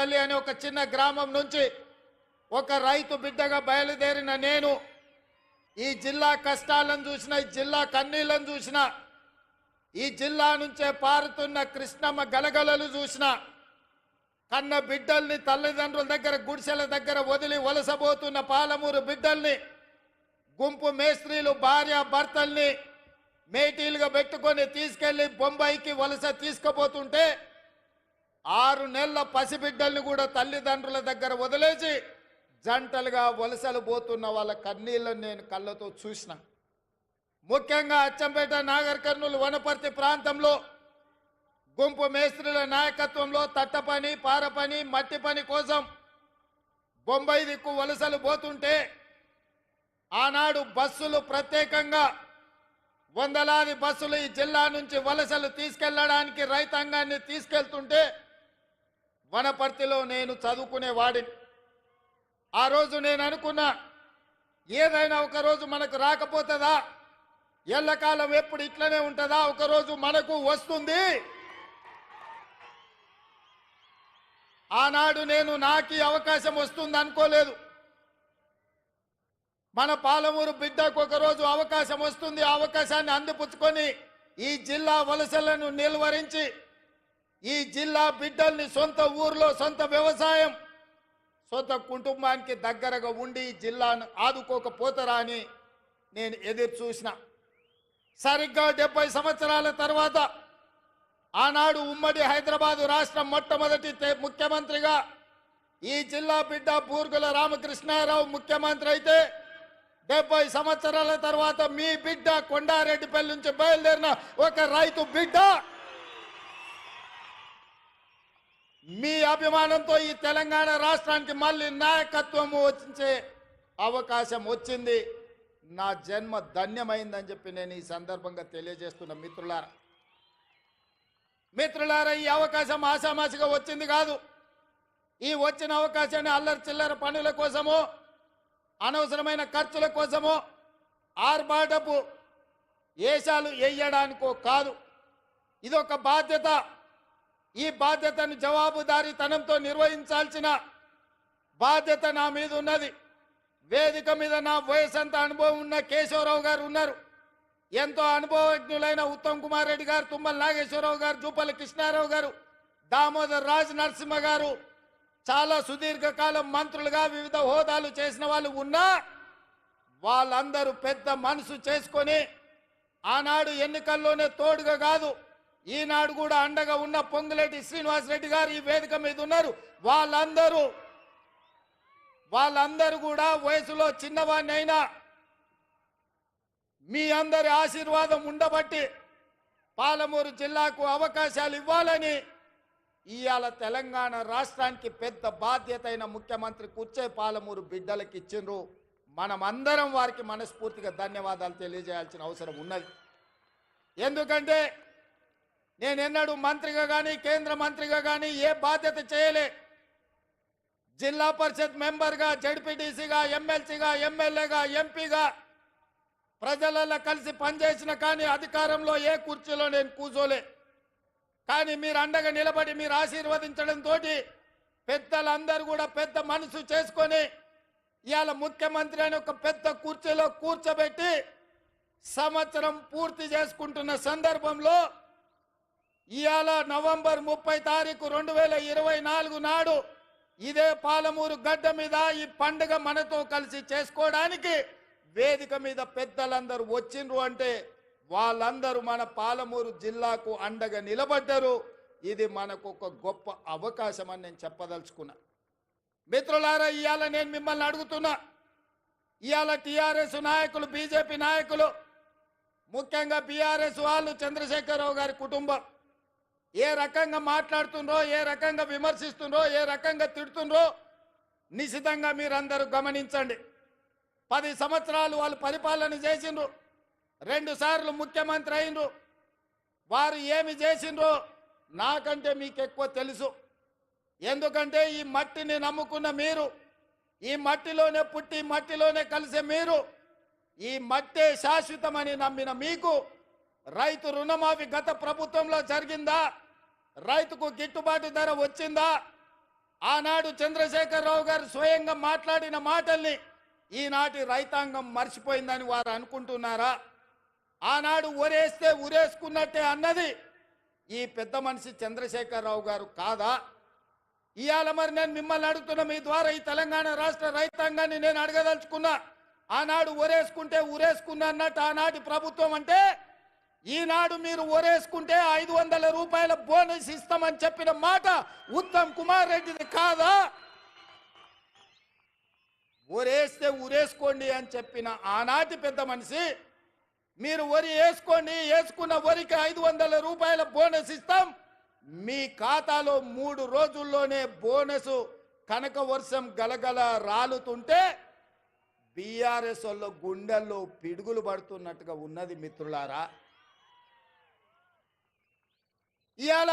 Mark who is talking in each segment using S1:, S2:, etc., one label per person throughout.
S1: పల్లి అనే ఒక చిన్న గ్రామం నుంచి ఒక రైతు బిడ్డగా బయలుదేరిన నేను ఈ జిల్లా కష్టాలను చూసిన ఈ జిల్లా కన్నీళ్ళను చూసిన ఈ జిల్లా నుంచే పారుతున్న కృష్ణమ్మ గలగలలు చూసిన కన్న బిడ్డల్ని తల్లిదండ్రుల దగ్గర గుడిసెల దగ్గర వదిలి వలసబోతున్న పాలమూరు బిడ్డల్ని గుంపు మేస్త్రీలు భార్య భర్తల్ని మేటీలుగా పెట్టుకొని తీసుకెళ్ళి బొంబాయికి వలస తీసుకుపోతుంటే ఆరు నెలల పసిబిడ్డల్ని కూడా తల్లిదండ్రుల దగ్గర వదిలేసి జంటలుగా వలసలు పోతున్న వాళ్ళ కన్నీళ్ళను నేను కళ్ళతో చూసిన. ముఖ్యంగా అచ్చంపేట నాగర్ కర్నూలు వనపర్తి ప్రాంతంలో గుంపు మేస్త్రుల నాయకత్వంలో తట్టపని పారపని మట్టి పని కోసం బొంబాయి దిక్కు వలసలు పోతుంటే ఆనాడు బస్సులు ప్రత్యేకంగా వందలాది బస్సులు ఈ జిల్లా నుంచి వలసలు తీసుకెళ్ళడానికి రైతాంగాన్ని తీసుకెళ్తుంటే వనపర్తిలో నేను చదువుకునే వాడిని ఆ రోజు నేను అనుకున్నా ఏదైనా ఒక రోజు మనకు రాకపోతుందా? ఎల్లకాలం ఎప్పుడు ఇట్లనే ఉంటుందా? ఒకరోజు మనకు వస్తుంది. ఆనాడు నేను నాకు ఈ అవకాశం వస్తుంది అనుకోలేదు. మన పాలమూరు బిడ్డకు ఒకరోజు అవకాశం వస్తుంది. ఆ అవకాశాన్ని అందిపుచ్చుకొని ఈ జిల్లా వలసలను నిలువరించి ఈ జిల్లా బిడ్డల్ని సొంత ఊర్లో సొంత వ్యవసాయం సొంత కుటుంబానికి దగ్గరగా ఉండి జిల్లాను ఆదుకోకపోతారా అని నేను ఎదురు చూసిన. సరిగ్గా డెబ్బై సంవత్సరాల తర్వాత ఆనాడు ఉమ్మడి హైదరాబాదు రాష్ట్రం మొట్టమొదటి ముఖ్యమంత్రిగా ఈ జిల్లా బిడ్డ బూర్గుల రామకృష్ణారావు ముఖ్యమంత్రి అయితే డెబ్బై సంవత్సరాల తర్వాత మీ బిడ్డ కొండారెడ్డిపల్లి నుంచి బయలుదేరిన ఒక రైతు బిడ్డ. మీ అభిమానంతో ఈ తెలంగాణ రాష్ట్రానికి మళ్ళీ నాయకత్వం వచ్చే అవకాశం వచ్చింది. నా జన్మ ధన్యమైందని చెప్పి నేను ఈ సందర్భంగా తెలియజేస్తున్న మిత్రులారా. మిత్రులారా ఈ అవకాశం ఆశామాసిగా వచ్చింది కాదు. ఈ వచ్చిన అవకాశాన్ని అల్లరి చిల్లర పనుల కోసమో అనవసరమైన ఖర్చుల కోసమో ఆర్భాటపు ఏషాలు వేయడానికో కాదు. ఇదొక బాధ్యత. ఈ బాధ్యతను జవాబుదారీతనంతో నిర్వహించాల్సిన బాధ్యత నా మీద ఉన్నది. వేదిక మీద నా వయసంత అనుభవం ఉన్న కేశవరావు గారు ఉన్నారు. ఎంతో అనుభవజ్ఞులైన ఉత్తమ్ కుమార్ రెడ్డి గారు తుమ్మల నాగేశ్వరరావు గారు జూపల్లి కృష్ణారావు గారు దామోదర్ రాజ్ నరసింహ గారు చాలా సుదీర్ఘకాలం మంత్రులుగా వివిధ హోదాలు చేసిన వాళ్ళు ఉన్నా వాళ్ళందరూ పెద్ద మనసు చేసుకొని ఆనాడు ఎన్నికల్లోనే తోడుగా కాదు ఈనాడు కూడా అండగా ఉన్న పొంగులేటి శ్రీనివాసరెడ్డి గారు ఈ వేదిక మీద ఉన్నారు. వాళ్ళందరూ వాళ్ళందరూ కూడా వయసులో చిన్నవాడిని అయినా మీ అందరి ఆశీర్వాదం ఉండబట్టి పాలమూరు జిల్లాకు అవకాశాలు ఇవ్వాలని ఇవాళ తెలంగాణ రాష్ట్రానికి పెద్ద బాధ్యత అయిన ముఖ్యమంత్రి కూర్చే పాలమూరు బిడ్డలకు ఇచ్చిండ్రు. మనమందరం వారికి మనస్ఫూర్తిగా ధన్యవాదాలు తెలియజేయాల్సిన అవసరం ఉన్నది. ఎందుకంటే నేను ఎన్నడు మంత్రిగా కానీ కేంద్ర మంత్రిగా కానీ ఏ బాధ్యత చేయలే. జిల్లా పరిషత్ మెంబర్గా జడ్పీటీసీగా ఎమ్మెల్సీగా ఎమ్మెల్యేగా ఎంపీగా ప్రజలలో కలిసి పనిచేసిన కానీ అధికారంలో ఏ కుర్చీలో నేను కూర్చోలే కానీ మీరు అండగా నిలబడి మీరు ఆశీర్వదించడంతో పెద్దలందరూ కూడా పెద్ద మనసు చేసుకొని ఇవాళ ముఖ్యమంత్రి అని ఒక పెద్ద కుర్చీలో కూర్చోబెట్టి సంవత్సరం పూర్తి చేసుకుంటున్న సందర్భంలో ఇవాళ నవంబర్ ముప్పై తారీఖు రెండు వేల ఇరవై నాలుగు నాడు ఇదే పాలమూరు గడ్డ మీద ఈ పండుగ మనతో కలిసి చేసుకోవడానికి వేదిక మీద పెద్దలందరూ వచ్చిండ్రు అంటే వాళ్ళందరూ మన పాలమూరు జిల్లాకు అండగా నిలబడ్డారు. ఇది మనకు ఒక గొప్ప అవకాశం అని నేను చెప్పదలుచుకున్నా. మిత్రులారా ఇవాళ నేను మిమ్మల్ని అడుగుతున్నా. ఇవాళ టీఆర్ఎస్ నాయకులు బీజేపీ నాయకులు ముఖ్యంగా బీఆర్ఎస్ వాళ్ళు చంద్రశేఖరరావు గారి కుటుంబం. ఏ రకంగా మాట్లాడుతుండ్రో ఏ రకంగా విమర్శిస్తుండ్రో ఏ రకంగా తిడుతుండ్రో నిశితంగా మీరందరూ గమనించండి. పది సంవత్సరాలు వాళ్ళు పరిపాలన చేసిండ్రు. రెండుసార్లు ముఖ్యమంత్రి అయినరు. వారు ఏమి చేసిండ్రో నాకంటే మీకు ఎక్కువ తెలుసు. ఎందుకంటే ఈ మట్టిని నమ్ముకున్న మీరు ఈ మట్టిలోనే పుట్టి మట్టిలోనే కలిసే మీరు ఈ మట్టే శాశ్వతమని నమ్మిన మీకు రైతు రుణమాఫీ గత ప్రభుత్వంలో జరిగిందా? రైతుకు గిట్టుబాటు ధర వచ్చిందా? ఆనాడు చంద్రశేఖరరావు గారు స్వయంగా మాట్లాడిన మాటల్ని ఈనాటి రైతాంగం మర్చిపోయిందని వారు అనుకుంటున్నారా? ఆనాడు ఒరేస్తే ఉరేసుకున్నట్టే అన్నది ఈ పెద్ద మనిషి చంద్రశేఖరరావు గారు కాదా? ఇవాళ మరి నేను మిమ్మల్ని అడుగుతున్న మీ ద్వారా ఈ తెలంగాణ రాష్ట్ర రైతాంగాన్ని నేను అడగదలుచుకున్నా. ఆనాడు ఒరేసుకుంటే ఉరేసుకున్నా అన్నట్టు ఆనాటి ప్రభుత్వం అంటే ఈనాడు మీరు ఒరేసుకుంటే ఐదు వందల రూపాయల బోనస్ ఇస్తామని చెప్పిన మాట ఉత్తమ్ కుమార్ రెడ్డిది కాదా? ఊరేస్తే ఊరేసుకోండి అని చెప్పిన ఆనాటి పెద్ద మనిషి మీరు వరి వేసుకోండి వేసుకున్న వరికి ఐదు వందల రూపాయల బోనస్ ఇస్తాం. మీ ఖాతాలో మూడు రోజుల్లోనే బోనస్ కనక వర్షం గలగల రాలుతుంటే బీఆర్ఎస్ వాళ్ళ గుండెల్లో పిడుగులు పడుతున్నట్టుగా ఉన్నది మిత్రులారా. ఇవాళ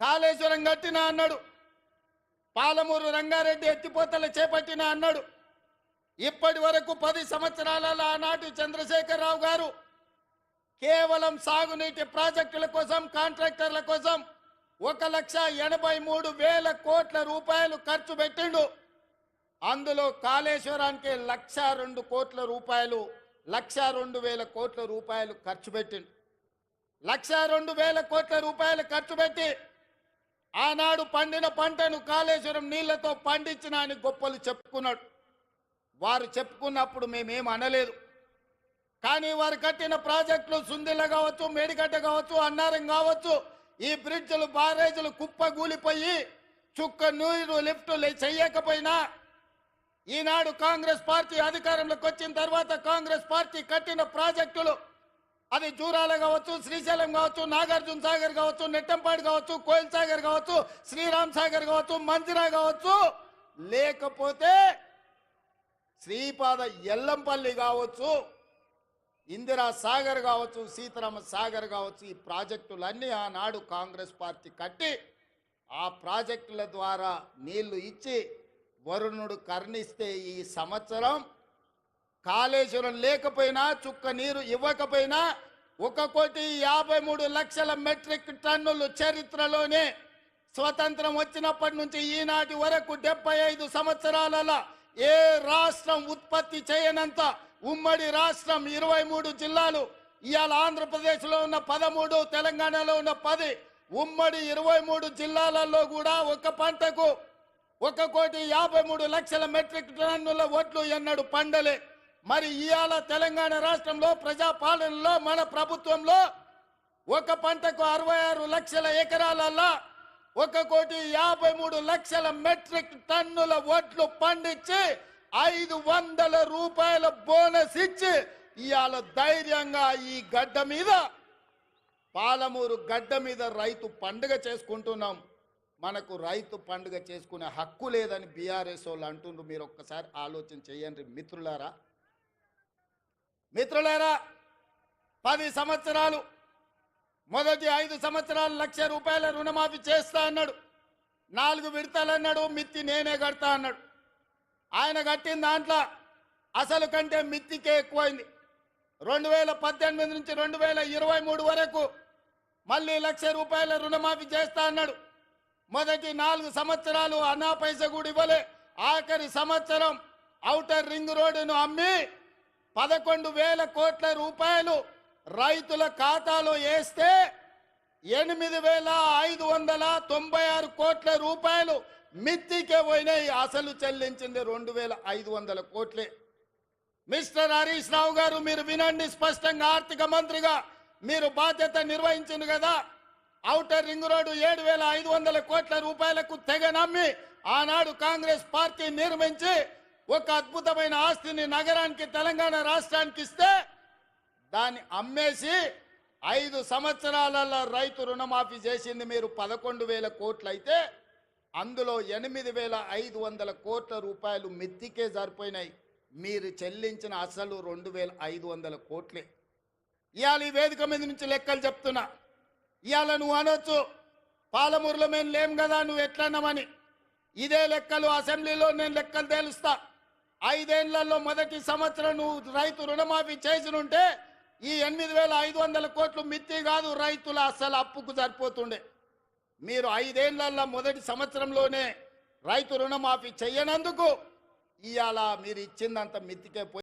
S1: కాళేశ్వరం కట్టిన అన్నాడు. పాలమూరు రంగారెడ్డి ఎత్తిపోతలు చేపట్టిన అన్నాడు. ఇప్పటి వరకు పది సంవత్సరాలలో ఆనాటి చంద్రశేఖరరావు గారు కేవలం సాగునీటి ప్రాజెక్టుల కోసం కాంట్రాక్టర్ల కోసం ఒక లక్ష ఎనభై మూడు వేల కోట్ల రూపాయలు ఖర్చు పెట్టిండు. అందులో కాళేశ్వరానికి లక్ష రెండు కోట్ల రూపాయలు లక్ష రెండు వేల కోట్ల రూపాయలు ఖర్చు పెట్టిండు. లక్ష రెండు వేల కోట్ల రూపాయలు ఖర్చు పెట్టి ఆనాడు పండిన పంటను కాళేశ్వరం నీళ్ళతో పండించిన అని గొప్పలు చెప్పుకున్నాడు. వారు చెప్పుకున్నప్పుడు మేమేం అనలేదు. కానీ వారు కట్టిన ప్రాజెక్టులు సుందిల్ల కావచ్చు మేడిగడ్డ కావచ్చు అన్నారం కావచ్చు ఈ బ్రిడ్జ్లు బారేజీలు కుప్పగూలిపోయి చుక్క నీరు లిఫ్టులు చెయ్యకపోయినా ఈనాడు కాంగ్రెస్ పార్టీ అధికారంలోకి వచ్చిన తర్వాత కాంగ్రెస్ పార్టీ కట్టిన ప్రాజెక్టులు అది జూరాల కావచ్చు శ్రీశైలం కావచ్చు నాగార్జున సాగర్ కావచ్చు నెట్టంపాడు కావచ్చు కోయిల్ సాగర్ కావచ్చు శ్రీరామ్ సాగర్ కావచ్చు మంజిరా కావచ్చు. లేకపోతే శ్రీపాద ఎల్లంపల్లి కావచ్చు ఇందిరా సాగర్ కావచ్చు సీతారామ సాగర్ కావచ్చు ఈ ప్రాజెక్టులన్నీ ఆనాడు కాంగ్రెస్ పార్టీ కట్టి ఆ ప్రాజెక్టుల ద్వారా నీళ్ళు ఇచ్చి వరుణుడు కర్ణిస్తే ఈ సంవత్సరం కాళేశ్వరం లేకపోయినా చుక్క నీరు ఇవ్వకపోయినా ఒక కోటి యాభై మూడు లక్షల మెట్రిక్ టన్నులు చరిత్రలోనే స్వతంత్రం వచ్చినప్పటి నుంచి ఈనాటి వరకు డెబ్బై ఐదు సంవత్సరాలలో ఏ రాష్ట్రం ఉత్పత్తి చేయనంత ఉమ్మడి రాష్ట్రం ఇరవై మూడు జిల్లాలు ఇవాళ ఆంధ్రప్రదేశ్లో ఉన్న పదమూడు తెలంగాణలో ఉన్న పది ఉమ్మడి ఇరవై మూడు జిల్లాలలో కూడా ఒక పంటకు ఒక కోటి యాభై మూడు లక్షల మెట్రిక్ టన్నుల ఓట్లు ఎన్నడు పండలే. మరి ఇవాళ తెలంగాణ రాష్ట్రంలో ప్రజాపాలనలో మన ప్రభుత్వంలో ఒక పంటకు అరవై ఆరు లక్షల ఎకరాలలో ఒక కోటి యాభై మూడు లక్షల మెట్రిక్ టన్నుల ఓట్లు పండించి ఐదు వందల రూపాయల బోనస్ ఇచ్చి ఇవాళ ధైర్యంగా ఈ గడ్డ మీద పాలమూరు గడ్డ మీద రైతు పండుగ చేసుకుంటున్నాం. మనకు రైతు పండుగ చేసుకునే హక్కు లేదని బీఆర్ఎస్ వాళ్ళు అంటుండ్రు. మీరు ఒక్కసారి ఆలోచన చేయండి మిత్రులారా. మిత్రులారా పది సంవత్సరాలు మొదటి ఐదు సంవత్సరాలు లక్ష రూపాయల రుణమాఫీ చేస్తా అన్నాడు. నాలుగు విడతలు అన్నాడు మిత్తి నేనే కడతా అన్నాడు. ఆయన కట్టిన దాంట్లో అసలు కంటే మిత్తికే ఎక్కువైంది. రెండు వేల పద్దెనిమిది నుంచి రెండు వేల ఇరవై మూడు వరకు మళ్ళీ లక్ష రూపాయల రుణమాఫీ చేస్తా అన్నాడు. మొదటి నాలుగు సంవత్సరాలు అనా పైస కూడా ఇవ్వలే. ఆఖరి సంవత్సరం ఔటర్ రింగ్ రోడ్డును అమ్మి పదకొండు వేల కోట్ల రూపాయలు రైతుల ఖాతాలో వేస్తే ఎనిమిది వేల ఐదు వందల తొంభై ఆరు కోట్ల రూపాయలు మిత్తికే పోయినాయి. అసలు చెల్లించింది రెండు వేల ఐదు వందల కోట్లే. మిస్టర్ హరీష్ రావు గారు మీరు వినండి స్పష్టంగా ఆర్థిక మంత్రిగా మీరు బాధ్యత నిర్వహించింది కదా. ఔటర్ రింగ్ రోడ్డు ఏడు వేల ఐదు వందల కోట్ల రూపాయలకు తెగ నమ్మి ఆనాడు కాంగ్రెస్ పార్టీ నిర్మించి ఒక అద్భుతమైన ఆస్తిని నగరానికి తెలంగాణ రాష్ట్రానికి ఇస్తే దాన్ని అమ్మేసి ఐదు సంవత్సరాలలో రైతు రుణమాఫీ చేసింది మీరు పదకొండు వేల కోట్లు అయితే అందులో ఎనిమిది వేల ఐదు వందల కోట్ల రూపాయలు మిత్తికే సరిపోయినాయి మీరు చెల్లించిన అసలు రెండు వేల ఐదు వందల కోట్లే. ఇవాళ ఈ వేదిక మీద నుంచి లెక్కలు చెప్తున్నా. ఇవాళ నువ్వు అనొచ్చు పాలమూరులో మేము లేం కదా నువ్వు ఎట్లన్నామని ఇదే లెక్కలు అసెంబ్లీలో నేను లెక్కలు తేలుస్తా. ఐదేళ్ళలో మొదటి సంవత్సరం నువ్వు రైతు రుణమాఫీ చేసినుంటే ఈ ఎనిమిది వేల ఐదు వందల కోట్లు మిత్తి కాదు రైతుల అసలు అప్పుకు సరిపోతుండే. మీరు ఐదేళ్ళలో మొదటి సంవత్సరంలోనే రైతు రుణమాఫీ చేయనందుకు ఇవాళ మీరు ఇచ్చిందంత మిత్తికే పోయి